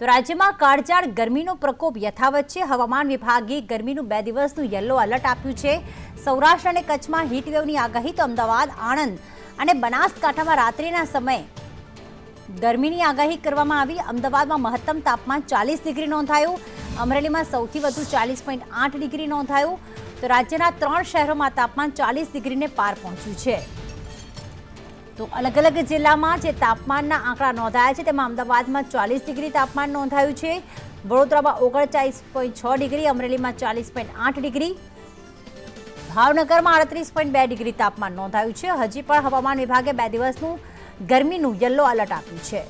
તો રાજ્યમાં કાળજાળ ગરમીનો પ્રકોપ યથાવત છે. હવામાન વિભાગે ગરમીનું બે દિવસનું યલો એલર્ટ આપ્યું છે. સૌરાષ્ટ્ર અને કચ્છમાં હીટવેવની આગાહી, તો અમદાવાદ, આણંદ અને બનાસકાંઠામાં રાત્રિના સમયે ગરમીની આગાહી કરવામાં આવી. અમદાવાદમાં મહત્તમ તાપમાન ચાલીસ ડિગ્રી નોંધાયું. અમરેલીમાં સૌથી વધુ ચાલીસ પોઈન્ટ આઠ ડિગ્રી નોંધાયું. તો રાજ્યના ત્રણ શહેરોમાં તાપમાન ચાલીસ ડિગ્રીને પાર પહોંચ્યું છે. તો અલગ અલગ જિલ્લામાં જે તાપમાનના આંકડા નોંધાયા છે, તેમાં અમદાવાદમાં ચાલીસ ડિગ્રી તાપમાન નોંધાયું છે, વડોદરામાં ઓગણચાલીસ પોઈન્ટ છ ડિગ્રી, અમરેલીમાં ચાલીસ પોઈન્ટ આઠ ડિગ્રી, ભાવનગરમાં આડત્રીસ પોઈન્ટ બે ડિગ્રી તાપમાન નોંધાયું છે. હજી પણ હવામાન વિભાગે બે દિવસનું ગરમીનું યલો એલર્ટ આપ્યું છે.